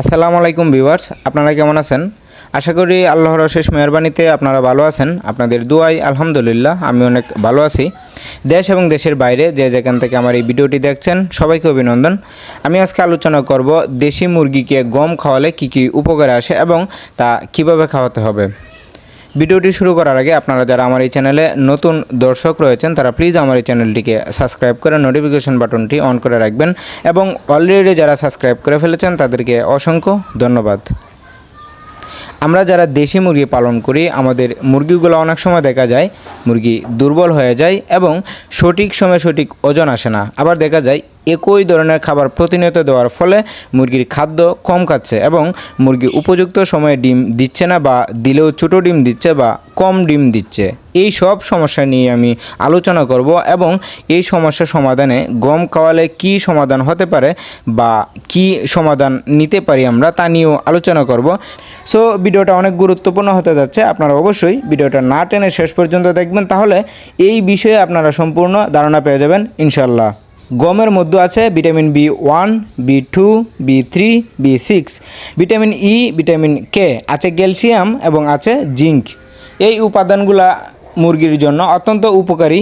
আসসালামু আলাইকুম ভিউয়ার্স, আপনারা কেমন আছেন? আশা করি আল্লাহর শেষ মেহরবানিতে আপনারা ভালো আছেন। আপনাদের দুয়াই আলহামদুলিল্লাহ, আমি অনেক ভালো আছি। দেশ এবং দেশের বাইরে যে যেখান থেকে আমার এই ভিডিওটি দেখছেন, সবাইকে অভিনন্দন। আমি আজকে আলোচনা করব দেশি মুরগিকে গম খাওয়ালে কি কি উপকারে আসে এবং তা কীভাবে খাওয়াতে হবে। ভিডিওটি শুরু করার আগে আপনারা যারা আমার এই চ্যানেলে নতুন দর্শক রয়েছেন, তারা প্লিজ আমার এই চ্যানেলটিকে সাবস্ক্রাইব করে নোটিফিকেশন বাটনটি অন করে রাখবেন এবং অলরেডি যারা সাবস্ক্রাইব করে ফেলেছেন, তাদেরকে অসংখ্য ধন্যবাদ। আমরা যারা দেশি মুরগি পালন করি, আমাদের মুরগিগুলো অনেক সময় দেখা যায় মুরগি দুর্বল হয়ে যায় এবং সঠিক সময়ে সঠিক ওজন আসে না। আবার দেখা যায় একই ধরনের খাবার প্রতিনিয়ত দেওয়ার ফলে মুরগির খাদ্য কম খাচ্ছে এবং মুরগি উপযুক্ত সময়ে ডিম দিচ্ছে না বা দিলেও ছোটো ডিম দিচ্ছে বা কম ডিম দিচ্ছে। এই সব সমস্যা নিয়ে আমি আলোচনা করব এবং এই সমস্যা সমাধানে গম খাওয়ালে কি সমাধান হতে পারে বা কি সমাধান নিতে পারি আমরা তা নিয়েও আলোচনা করব। সো, ভিডিওটা অনেক গুরুত্বপূর্ণ হতে যাচ্ছে, আপনারা অবশ্যই ভিডিওটা না টেনে শেষ পর্যন্ত দেখবেন, তাহলে এই বিষয়ে আপনারা সম্পূর্ণ ধারণা পেয়ে যাবেন ইনশাল্লাহ গমের মধ্যে আছে vitamin B one, B two, B three, B six, vitamin E, vitamin K, আছে ক্যালসিয়াম এবং আছে জিঙ্ক। এই উপাদানগুলা মুরগির জন্য অত্যন্ত উপকারী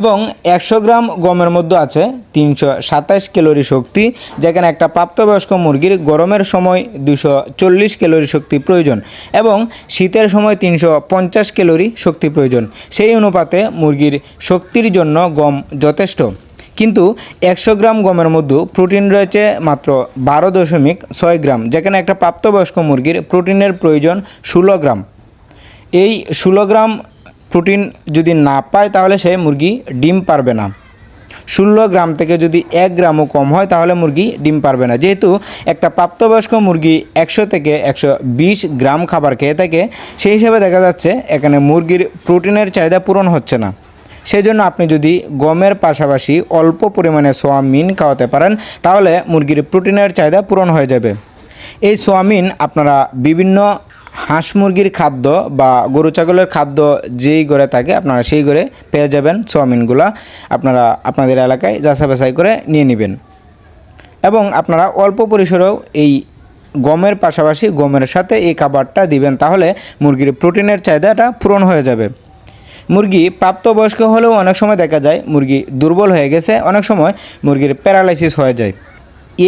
এবং একশো গ্রাম গমের মধ্যে আছে তিনশো সাতাশ ক্যালোরি শক্তি, যেখানে একটা প্রাপ্তবয়স্ক মুরগির গরমের সময় দুশো চল্লিশ ক্যালোরি শক্তি প্রয়োজন এবং শীতের সময় তিনশো পঞ্চাশ ক্যালোরি শক্তি প্রয়োজন। সেই অনুপাতে মুরগির শক্তির জন্য গম যথেষ্ট। কিন্তু একশো গ্রাম গমের মধ্যে প্রোটিন রয়েছে মাত্র বারো দশমিক ছয় গ্রাম, যেখানে একটা প্রাপ্তবয়স্ক মুরগির প্রোটিনের প্রয়োজন ষোলো গ্রাম। এই ষোলো গ্রাম প্রোটিন যদি না পায়, তাহলে সে মুরগি ডিম পারবে না। ষোলো গ্রাম থেকে যদি এক গ্রামও কম হয়, তাহলে মুরগি ডিম পারবে না। যেহেতু একটা প্রাপ্তবয়স্ক মুরগি একশো থেকে একশো বিশ গ্রাম খাবার খেয়ে থাকে, সেই হিসেবে দেখা যাচ্ছে এখানে মুরগির প্রোটিনের চাহিদা পূরণ হচ্ছে না। সেই জন্য আপনি যদি গমের পাশাপাশি অল্প পরিমাণে সোয়াবিন খাওয়াতে পারেন, তাহলে মুরগির প্রোটিনের চাহিদা পূরণ হয়ে যাবে। এই সোয়াবিন আপনারা বিভিন্ন হাঁস মুরগির খাদ্য বা গরু ছাগলের খাদ্য যেই করে থাকে, আপনারা সেই করে পেয়ে যাবেন সোয়াবিনগুলা। আপনারা আপনাদের এলাকায় যাচা বাছাই করে নিয়ে নেবেন। এবং আপনারা অল্প পরিসরেও এই গমের পাশাপাশি গমের সাথে এই খাবারটা দিবেন, তাহলে মুরগির প্রোটিনের চাহিদাটা পূরণ হয়ে যাবে। মুরগি প্রাপ্তবয়স্ক হলেও অনেক সময় দেখা যায় মুরগি দুর্বল হয়ে গেছে, অনেক সময় মুরগির প্যারালাইসিস হয়ে যায়।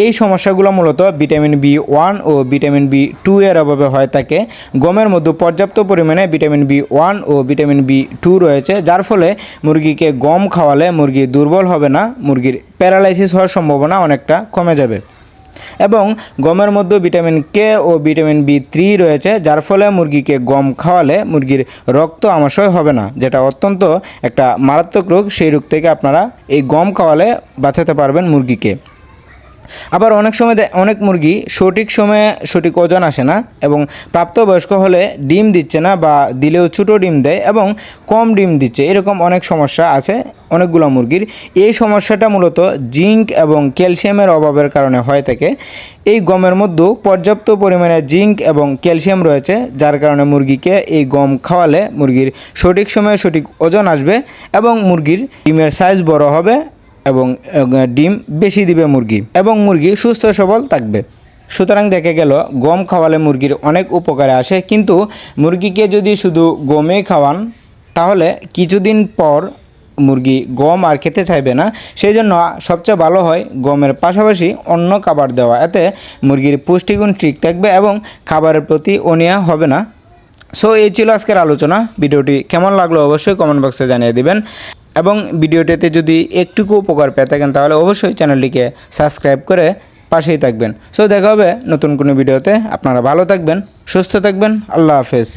এই সমস্যাগুলো মূলত ভিটামিন বি ওয়ান ও ভিটামিন বি টু এর অভাবে হয়ে থাকে। গমের মধ্যে পর্যাপ্ত পরিমাণে ভিটামিন বি ওয়ান ও ভিটামিন বি টু রয়েছে, যার ফলে মুরগিকে গম খাওয়ালে মুরগি দুর্বল হবে না, মুরগির প্যারালাইসিস হওয়ার সম্ভাবনা অনেকটা কমে যাবে। এবং গমের মধ্যে ভিটামিন কে ও ভিটামিন বি থ্রি রয়েছে, যার ফলে মুরগিকে গম খাওয়ালে মুরগির রক্ত আমাশয় হবে না, যেটা অত্যন্ত একটা মারাত্মক রোগ। সেই রোগ থেকে আপনারা এই গম খাওয়ালে বাঁচাতে পারবেন মুরগিকে। আবার অনেক সময় অনেক মুরগি সঠিক সময়ে সঠিক ওজন আসে না এবং প্রাপ্তবয়স্ক হলে ডিম দিচ্ছে না বা দিলেও ছোটো ডিম দেয় এবং কম ডিম দিচ্ছে। এরকম অনেক সমস্যা আছে অনেকগুলো মুরগির। এই সমস্যাটা মূলত জিঙ্ক এবং ক্যালসিয়ামের অভাবের কারণে হয়ে থাকে। এই গমের মধ্যেও পর্যাপ্ত পরিমাণে জিঙ্ক এবং ক্যালসিয়াম রয়েছে, যার কারণে মুরগিকে এই গম খাওয়ালে মুরগির সঠিক সময়ে সঠিক ওজন আসবে এবং মুরগির ডিমের সাইজ বড় হবে এবং ডিম বেশি দিবে মুরগি এবং মুরগি সুস্থ সবল থাকবে। সুতরাং দেখে গেল, গম খাওয়ালে মুরগির অনেক উপকারে আসে, কিন্তু মুরগিকে যদি শুধু গমে খাওয়ান, তাহলে কিছুদিন পর মুরগি গম আর খেতে চাইবে না। সেই জন্য সবচেয়ে ভালো হয় গমের পাশাপাশি অন্য খাবার দেওয়া। এতে মুরগির পুষ্টিগুণ ঠিক থাকবে এবং খাবারের প্রতি অনিয়া হবে না। সো এই ছিল আজকের আলোচনা। ভিডিওটি কেমন লাগল অবশ্যই কমেন্ট বক্সে জানিয়ে দিবেন। এবং ভিডিওটিতে যদি একটুকু উপকার পেয়ে থাকেন, তাহলে অবশ্যই চ্যানেলটিকে সাবস্ক্রাইব করে পাশেই থাকবেন। সো দেখা হবে নতুন কোনো ভিডিওতে। আপনারা ভালো থাকবেন, সুস্থ থাকবেন। আল্লাহ হাফেজ।